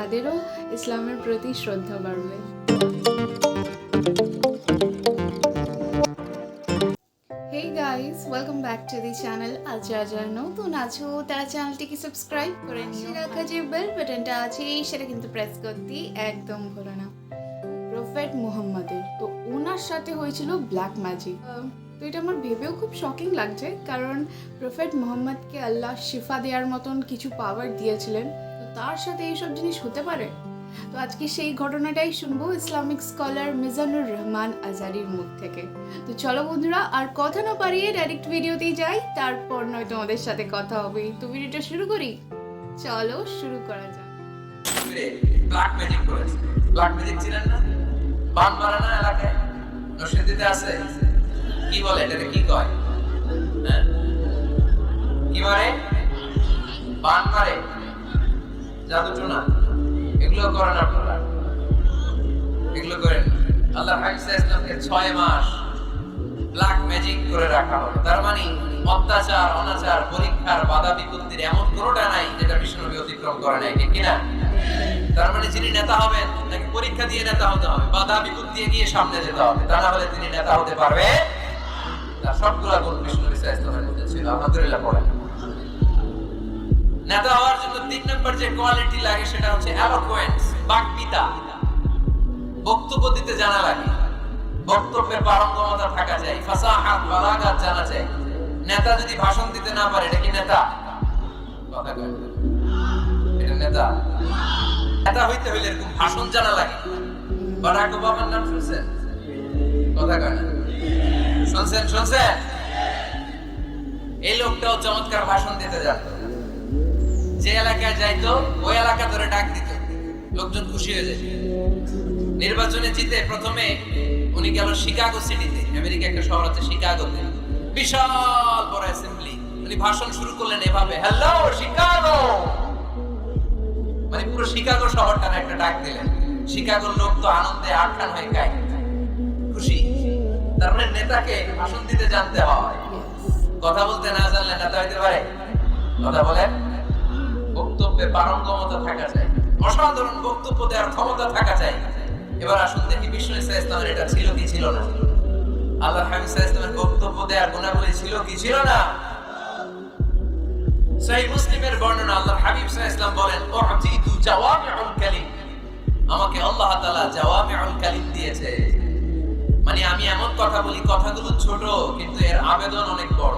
তাদেরও ইসলামের প্রতি শ্রদ্ধা বাড়বে। Hey guys welcome back to the channel আজ যারা যারা নতুন আছো তারা চ্যানেলটিকে সাবস্ক্রাইব করে নিয়ে রাখা। যে বেল বাটনটা আছে সেটা কিন্তু প্রেস করতে একদম ভুলো না। প্রফেট মুহাম্মাদের। তো ওনার সাথে হয়েছিল ব্ল্যাক ম্যাজিক তো এটা আমার ভেবেও খুব শকিং লাগছে কারণ প্রফেট মোহাম্মদকে আল্লাহ শিফা দেওয়ার মতন কিছু পাওয়ার দিয়েছিলেন। তার সাথে এইসব জিনিস হতে পারে? তো আজকে সেই ঘটনাটাই শুনব ইসলামিক স্কলার মিজানুর রহমান আজারির মুখ থেকে। তো চলো বন্ধুরা, আর কথা না পারিয়ে ডাইরেক্ট ভিডিওতেই যাই, তারপর নয় তোমাদের সাথে কথা হবে। তো ভিডিওটা শুরু করি? চলো শুরু করা যাক। কি বলে কি কয়? হ্যাঁ? কি মারে? বান মারে? জাদু টোনা এগুলো করেন আপনারা। এগুলো করেন। আল্লাহ হাফিজ ইসলামকে ছয় মাস ব্ল্যাক ম্যাজিক করে রাখা হবে। তার মানে অত্যাচার, অনাচার, পরীক্ষার বাধা বিপত্তির এমন কোনোটা নাই যেটা বিষ্ণুনবী অতিক্রম করে নাই কিনা? তার মানে যিনি নেতা হবেন, তাকে পরীক্ষা দিয়ে নেতা হতে হবে, বাধা বিপত্তি দিয়ে গিয়ে সামনে যেতে হবে। তা না হলে তিনি নেতা হতে পারবে তার সবগুলা গুণ বিষ্ণুনবী ইসলামের মধ্যে ছিল। আলহামদুলিল্লাহ, পড়েন। নেতা হওয়ার জন্য তিন নম্বর যে কোয়ালিটি লাগে সেটা হচ্ছে এলোকোয়েন্স বাকপিতা বক্তব্য দিতে জানা লাগে। বক্তব্যের পারঙ্গমতা থাকা চাই ফাসাহাত, বালাগাত জানা চাই নেতা যদি ভাষণ দিতে না পারে, এটা কি নেতা? কথা কয় এটা নেতা। নেতা হইতে হইলে এরকম ভাষণ জানা লাগে। বারাক ওবামার নাম শুনছেন? কথা কয় শুনছেন শুনছেন? এই লোকটাও চমৎকার ভাষণ দিতে জানতো যে এলাকায় যাইতো, ওই এলাকা ধরে ডাক দিত। লোকজন খুশি হয়ে যায় নির্বাচনে জিতে প্রথমে উনি গেল শিকাগো সিটিতে, আমেরিকা একটা শহর আছে শিকাগোতে। বিশাল বড় অ্যাসেম্বলি উনি ভাষণ শুরু করলেন এভাবে হ্যালো শিকাগো! মানে পুরো শিকাগো শহরটা একটা ডাক দিলেন। শিকাগোর লোক তো আনন্দে আটখান হয়ে গায়। খুশি। তার মানে নেতাকে ভাষণ দিতে জানতে হয়। কথা বলতে না জানলে নেতা হইতে পারে? কথা বলেন। বক্তব্যে পারঙ্গমতা থাকা চাই অসাধারণ বক্তব্য দেওয়ার ক্ষমতা থাকা চাই এবার আসুন দেখি বিশ্ব ইসলামের এটা ছিল কি ছিল না। আল্লাহ হাবিব ইসলামের বক্তব্য দেওয়ার গুণাবলী ছিল কি ছিল না? সহিহ মুসলিমের বর্ণনা আল্লাহ হাবিব ইসলাম বলেন কালিম। আমাকে আল্লাহ কালিম দিয়েছে। মানে আমি এমন কথা বলি, কথাগুলো ছোট, কিন্তু এর আবেদন অনেক বড়।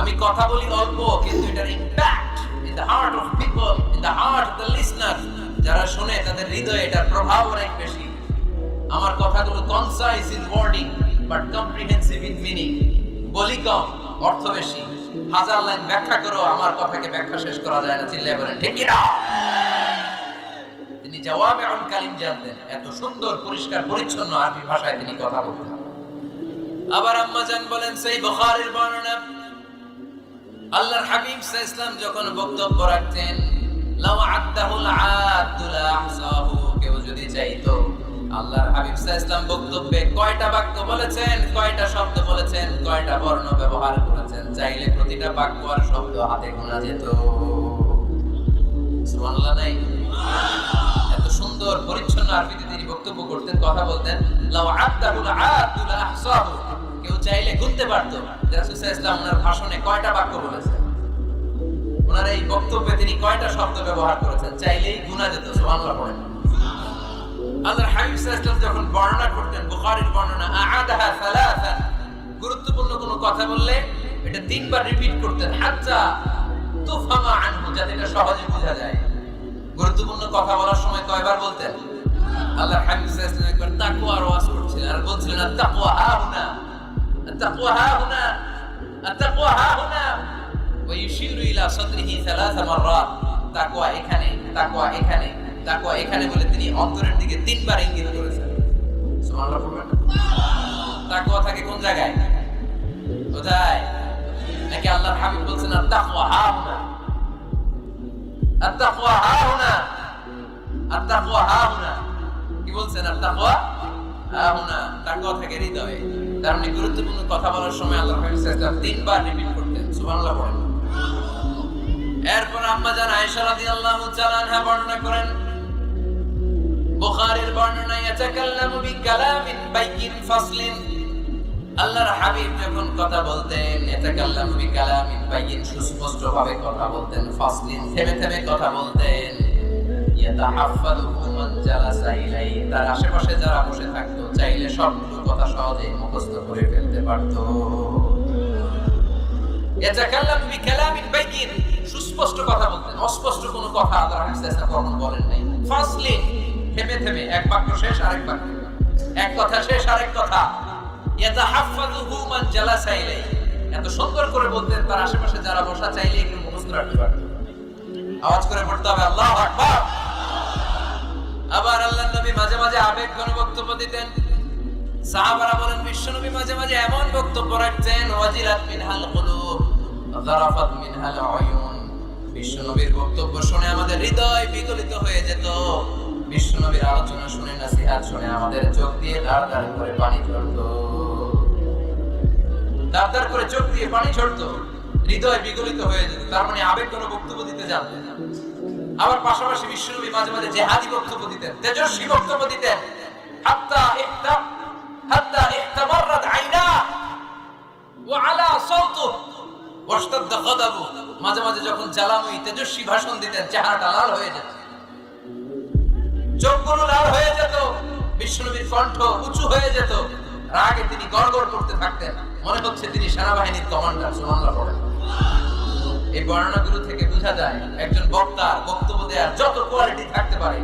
আমি কথা বলি অল্প, কিন্তু এটার impact in the heart of people in the heart of the listener যারা শুনে তাদের হৃদয়ে এটার প্রভাব অনেক বেশি। আমার কথাগুলো concise in wording but comprehensive in meaning বলি কম, অর্থ বেশি। হাজার লাইন ব্যাখ্যা করো, আমার কথাকে ব্যাখ্যা শেষ করা যায় না, চিল্লায় বলেন, ঠিক তিনি জবাবে আল কালিম জানতেন, এত সুন্দর, পরিষ্কার, পরিচ্ছন্ন আরবি ভাষায় তিনি কথা বলতেন। আবার আম্মা জান বলেন, সেই বুখারীর বর্ণনা আল্লাহর হাবিব ইসলাম যখন বক্তব্য রাখতেন কেউ যদি চাইতো, আল্লাহর হাবিব ইসলাম বক্তব্যে কয়টা বাক্য বলেছেন, কয়টা শব্দ বলেছেন, কয়টা বর্ণ ব্যবহার করেছেন, চাইলে প্রতিটা বাক্য আর শব্দ হাতে গোনা যেত। নাই? এত সুন্দর, পরিচ্ছন্ন আরবিতে তিনি বক্তব্য করতেন, কথা বলতেন, লাউ আদাহুল আদুল আহসাহু কেউ চাইলে গুনতে পারতো। যে রাসূল ইসলাম ওনার ভাষণে কয়টা বাক্য বলেছেন? ওনার এই বক্তব্যে তিনি কয়টা শব্দ ব্যবহার করেছেন? চাইলেই গুনা যেত, সুবহানাল্লাহ পড়েন। হাবিব যখন বর্ণনা করতেন, বুখারীর বর্ণনা, আআদাহা সালাসান গুরুত্বপূর্ণ কোনো কথা বললে এটা তিনবার রিপিট করতেন, হাত্তা তুফহামা আনহু, যাতে এটা সহজে বোঝা যায়। গুরুত্বপূর্ণ কথা বলার সময় কয়বার বলতেন? আল্লাহর হাবিব একবার ওয়াজ করছিলেন আর বলছিলেন, আত-তাকওয়া, হা হা হুনা আত-তাকওয়া হা হুনা ওয়া ইউশিরু ইলা সাদরিহি সালাসা মাররাত তাকওয়া এখানে তাকওয়া এখানে তাকওয়া এখানে বলে তিনি অন্তরের দিকে তিনবার ইঙ্গিত করেছেন। সুবহানাল্লাহ পড়বেন থাকে কোন জায়গায়? কোথায়? নাকি আল্লাহর হাবিব বলছেন, আত-তাকওয়া হা হুনা। আত-তাকওয়া হা হুনা। আত-তাকওয়া হা হুনা। কি বলছেন? আত-তাকওয়া হা হুনা। তাকওয়া থাকে হৃদয়ে। তার মানে গুরুত্বপূর্ণ কথা বলার সময় আল্লাহর হাবিব তিনবার রিপিট করতেন, সুবহানাল্লাহ পড়েন। এরপর আম্মা জান আয়েশা রাদিয়াল্লাহু তাআলা বর্ণনা করেন, বুখারীর বর্ণনায় ইয়াতাকাল্লামু বিকালামিন বাইয়িন ফাসলিন। আল্লাহর হাবিব যখন কথা বলতেন ইয়াতাকাল্লামু বিকালামিন বাইয়িন সুস্পষ্ট ভাবে কথা বলতেন, ফাসলিন থেমে থেমে কথা বলতেন। ইয়াতাহাফফাযুহু মান জালাসা ইলাইহি, তার আশেপাশে যারা বসে থাকতো, চাইলে সবগুলো কথা সহজেই মুখস্থ করে ফেলতে পারতো। সুস্পষ্ট কথা বলতেন। অস্পষ্ট কোনো কথা আল্লাহ কখনো বলেন নাই। ফাসলি, থেমে থেমে, এক বাক্য শেষ, আরেক বাক্য এক কথা শেষ, আরেক কথা। ইয়াতাহাফফাযুহু মান জালাসা ইলাইহি। এত সুন্দর করে বলতেন, তার আশেপাশে যারা বসা চাইলে একটু মুখস্থ রাখতে পারতো। আওয়াজ করে পড়তে হবে, আল্লাহু আকবার। আবার আল্লাহর নবী মাঝে মাঝে আবেগ ঘন বক্তব্য দিতেন। সাহাবারা বলেন, বিশ্বনবী মাঝে মাঝে এমন বক্তব্য রাখতেন কুলুব আয়ুন। বিশ্বনবীর বক্তব্য শুনে আমাদের হৃদয় বিগলিত হয়ে যেত। বিশ্বনবীর আলোচনা শুনে শুনে আমাদের চোখ দিয়ে দাঁড় দাঁড় করে পানি ঝরতো। দাঁড় দাঁড় করে চোখ দিয়ে পানি ঝরতো। হৃদয় বিগলিত হয়ে যেত। তার মানে আবেগ কোনো বক্তব্য দিতে জানতেন আবার পাশাপাশি বিশ্বনবী মাঝে মাঝে জেহাদি বক্তব্য দিতেন, তেজস্বী বক্তব্য দিতেন। হাত্তা হাত্তা ইহতামাররাত আইনা ওয়া আলা সাওতু ওয়াশতাদ্দ গাদাবু। মাঝে মাঝে যখন জ্বালাময়ী তেজস্বী ভাষণ দিতেন, চেহারাটা লাল হয়ে যেত। চোখগুলো লাল হয়ে যেত বিশ্বনবীর কণ্ঠ উঁচু হয়ে যেত। রাগে তিনি গড়গড় করতে থাকতেন। মনে হচ্ছে তিনি সেনাবাহিনীর কমান্ডার, সুবহানাল্লাহ পড়েন। এই বর্ণনাগুলো থেকে বোঝা যায়, একজন বক্তার বক্তব্য দেওয়ার যত কোয়ালিটি থাকতে পারে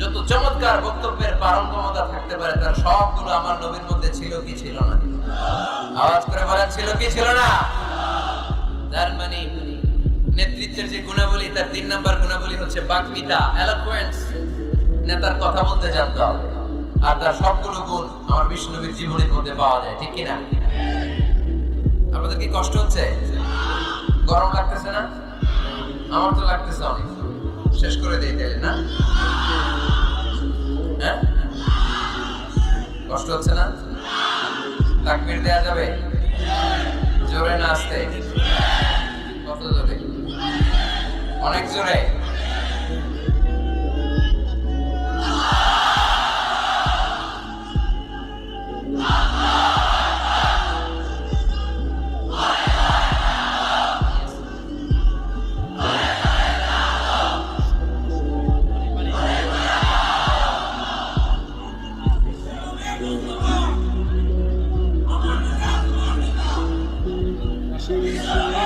যত চমৎকার বক্তব্যের পারঙ্গমতা থাকতে পারে, তার সবগুলো আমার নবীর মধ্যে ছিল কি ছিল না? আওয়াজ করে বলেন, ছিল কি ছিল না? তার মানে নেতৃত্বের যে গুণাবলী, তার তিন নাম্বার গুণাবলী হচ্ছে বাকমিতা এলোকুয়েন্স নেতার কথা বলতে জানতে আর তার সবগুলো গুণ আমার বিষ্ণুবীর জীবনের মধ্যে পাওয়া যায়, ঠিক কিনা? আপনাদের কি কষ্ট হচ্ছে? গরম লাগতেছে না? আমার তো লাগতেছে অনেক। শেষ করে দেয় তাই না? হ্যাঁ? কষ্ট হচ্ছে না? তাকবির দেয়া যাবে? জোরে না আসতে কত জোরে? অনেক জোরে।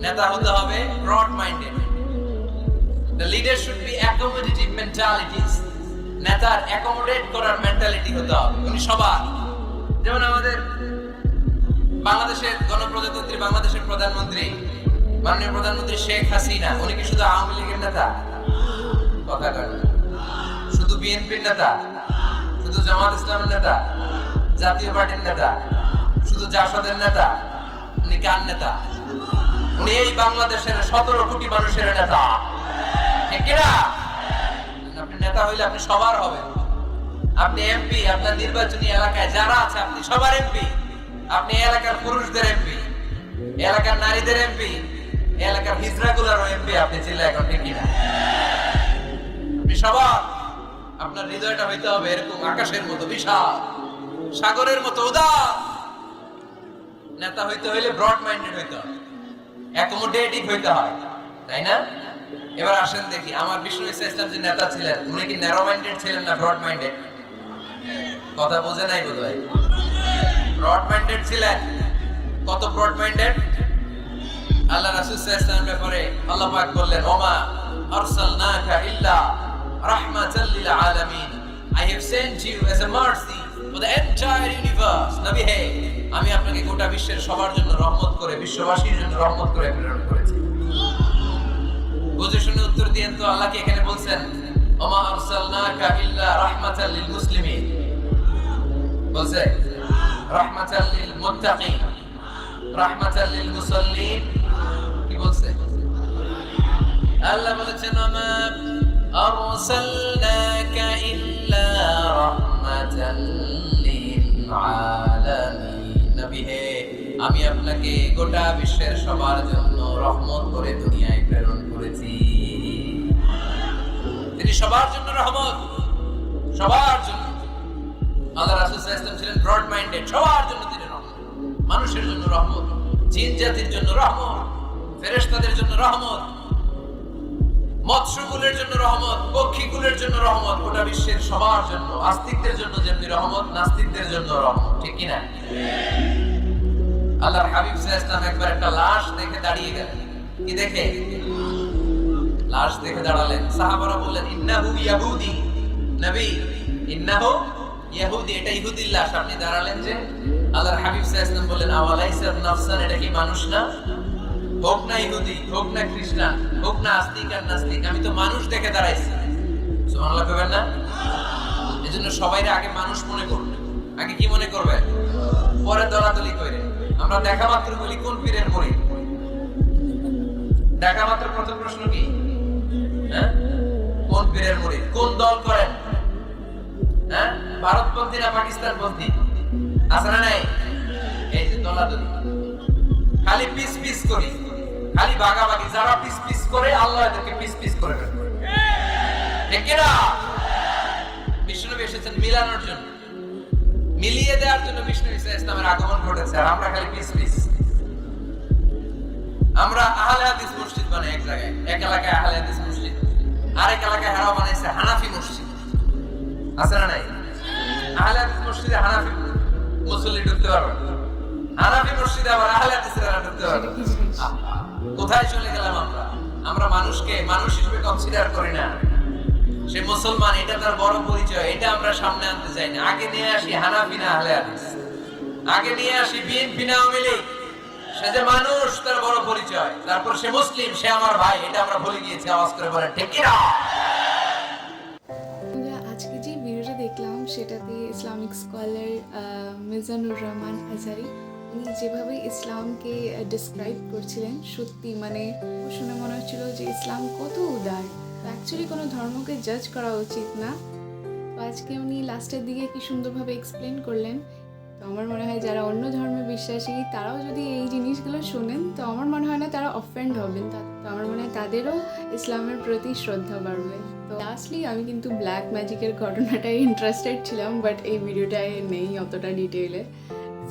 নেতা হতে হবে broad minded the leader should be accommodative mentalities নেতার অ্যাকোমোডেট করার মেন্টালিটি হতে হবে। উনি সবার। যেমন আমাদের বাংলাদেশের গণপ্রজাতন্ত্রী, বাংলাদেশের প্রধানমন্ত্রী, মাননীয় প্রধানমন্ত্রী শেখ হাসিনা, উনি কি শুধু আওয়ামী লীগের নেতা? কথা কয় না। শুধু বিএনপির নেতা? শুধু জামাত ইসলামের নেতা? জাতীয় পার্টির নেতা? শুধু জাসদের নেতা? উনি কার নেতা? উনি এই বাংলাদেশের সতেরো কোটি মানুষের নেতা? আপনি নেতা হইলে আপনি সবার হবেন। আপনি এমপি, আপনার নির্বাচনী এলাকায় যারা আছে, আপনি সবার এমপি। আপনি এলাকার পুরুষদের এমপি এলাকার নারীদের এমপি এলাকার হিজড়াগুলারও এমপি আপনি ছিলেন এখন কিনা? আপনি সবার। আপনার হৃদয়টা হইতে হবে এরকম আকাশের মতো বিশাল, সাগরের মতো উদার। নেতা হইতে হইলে ব্রড মাইন্ডেড হইতে হবে। অ্যাকোমোডেটিভ হইতে হয়, তাই না? এবার আসেন দেখি, আমার বিষ্ণু ইসা ইসলাম যে নেতা ছিলেন, উনি কি ন্যারো মাইন্ডেড ছিলেন না ব্রড মাইন্ডেড কথা বোঝে নাই বোধ হয় ব্রড মাইন্ডেড ছিলেন। কত ব্রড মাইন্ডেড আল্লাহ রাসূল সাল্লাল্লাহু ব্যাপারে আল্লাহ পাক বললেন, ওমা আরসালনাকা ইল্লা রাহমাতাল লিল আলামিন। I have sent you as a mercy for the entire universe. নবী হে আমি আপনাকে গোটা বিশ্বের সবার জন্য রহমত করে, বিশ্ববাসীর জন্য রহমত করে প্রেরণ করেছি। বুঝে শুনে উত্তর দিয়েন তো আল্লাহ কি এখানে বলছেন? ওমা আরসালনাকা ইল্লা রাহমাতাল লিল মুসলিমিন। বলছে, রাহমাতাল লিল মুত্তাকিন, রাহমাতাল লিল মুসাল্লিন। কি বলছে? আল্লাহ বলেছেন, ওমা আরসালনাকা ইল্লা রাহমাতাল লিল আলামিন। নবী হে, আমি আপনাকে গোটা বিশ্বের সবার জন্য রহমত করে দুনিয়ায় প্রেরণ করেছি। তিনি সবার জন্য রহমত, সবার জন্য। আল্লাহ রাসূল ছিলেন ব্রড মাইন্ডেড সবার জন্য তিনি রহমত। মানুষের জন্য রহমত, জিন জাতির জন্য রহমত, ফেরেশতাদের জন্য রহমত। মৎস্যকুলের জন্য রহমত পক্ষীকুলের জন্য রহমত, গোটা বিশ্বের সবার জন্য, আস্তিকদের জন্য যেমনি রহমত, নাস্তিকদের জন্য রহমত, ঠিক কিনা? আল্লাহর হাবিব সাল্লাল্লাহু একবার একটা লাশ দেখে দাঁড়িয়ে গেলেন। কি দেখে? লাশ দেখে দাঁড়ালেন। সাহাবারা বললেন, ইন্নাহু ইয়াহুদি। নবী, ইন্নাহু ইয়াহুদি। এটা ইহুদির লাশ। আপনি দাঁড়ালেন যে আল্লাহর হাবিব সাল্লাল্লাহু আলাইহি বললেন আওয়ালাইসা নাফসান? এটা কি মানুষ না? হোক না ইহুদি, হোক না খ্রিস্টান, হোক না আস্তিক আর নাস্তিক, আমি তো মানুষ দেখে দাঁড়াইছি। সুবহানাল্লাহ কইবেন না? এজন্য সবাই আগে মানুষ মনে করবে আগে কি মনে করবে? পরে দলাদলি করে। আমরা দেখা মাত্র বলি কোন পীরের মুরিদ। দেখা মাত্র প্রথম প্রশ্ন কি? হ্যাঁ? কোন পীরের মুরিদ? কোন দল করেন? হ্যাঁ? ভারতপন্থী না পাকিস্তানপন্থী আছে না নাই? এই যে দলাদলি। খালি পিস পিস করি। খালি ভাগাভাগি যারা পিস পিস করে আল্লাহ এদেরকে পিস পিস করে ঠিক বিষ্ণুনবী এসেছেন মিলানোর জন্য। মিলিয়ে দেওয়ার জন্য বিষ্ণু ইসা ইসলামের আগমন ঘটেছে আর আমরা খালি পিস পিস। আমরা আহলে হাদিস মসজিদ বানাই এক জায়গায়। এক এলাকায় আহলে হাদিস মসজিদ আরেক এলাকায় হারা বানাইছে হানাফি মসজিদ। আছে না নাই? আহলে হাদিস মসজিদে হানাফি মুসল্লি ঢুকতে পারবে হানাফি মসজিদে আবার আহলে হাদিসের ঢুকতে পারবে কোথায় চলে গেলাম আমরা? আমরা মানুষকে, মানুষ হিসেবে কনসিডার করি না। সে মুসলমান, এটা তার বড় পরিচয়, এটা আমরা সামনে আনতে চাই না। আগে নিয়ে আসি হানাফি না আহলে হাদিস। আগে নিয়ে আসি বিএনপি না আওয়ামী লীগ। সে যে মানুষ, তার বড় পরিচয়। তারপর সে মুসলিম, সে আমার ভাই, এটা আমরা ভুলে গিয়েছি, আওয়াজ করে বলেন, ঠিক না সেটাতে ইসলামিক স্কলার মিজানুর রহমান আজারি উনি যেভাবে ইসলামকে ডিসক্রাইব করছিলেন, সত্যি মানে শুনে মনে হচ্ছিল যে ইসলাম কত উদার। অ্যাকচুয়ালি কোনো ধর্মকে জাজ করা উচিত না। তো আজকে উনি লাস্টের দিকে কি সুন্দরভাবে এক্সপ্লেন করলেন। তো আমার মনে হয় যারা অন্য ধর্মে বিশ্বাসী, তারাও যদি এই জিনিসগুলো শোনেন, তো আমার মনে হয় না তারা অফেন্ড হবেন। তা- আমার মনে হয় তাদেরও ইসলামের প্রতি শ্রদ্ধা বাড়বে। তো লাস্টলি আমি কিন্তু ব্ল্যাক ম্যাজিকের ঘটনাটাই ইন্টারেস্টেড ছিলাম বাট এই ভিডিওটায় নেই অতটা ডিটেইলে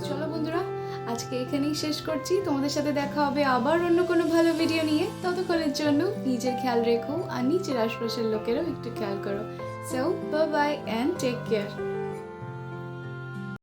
চলো বন্ধুরা আজকে এখানেই শেষ করছি। তোমাদের সাথে দেখা হবে আবার অন্য কোনো ভালো ভিডিও নিয়ে। ততক্ষণের জন্য নিজের খেয়াল রেখো আর নিজের আশপাশের লোকেরও একটু খেয়াল করো। So bye and take care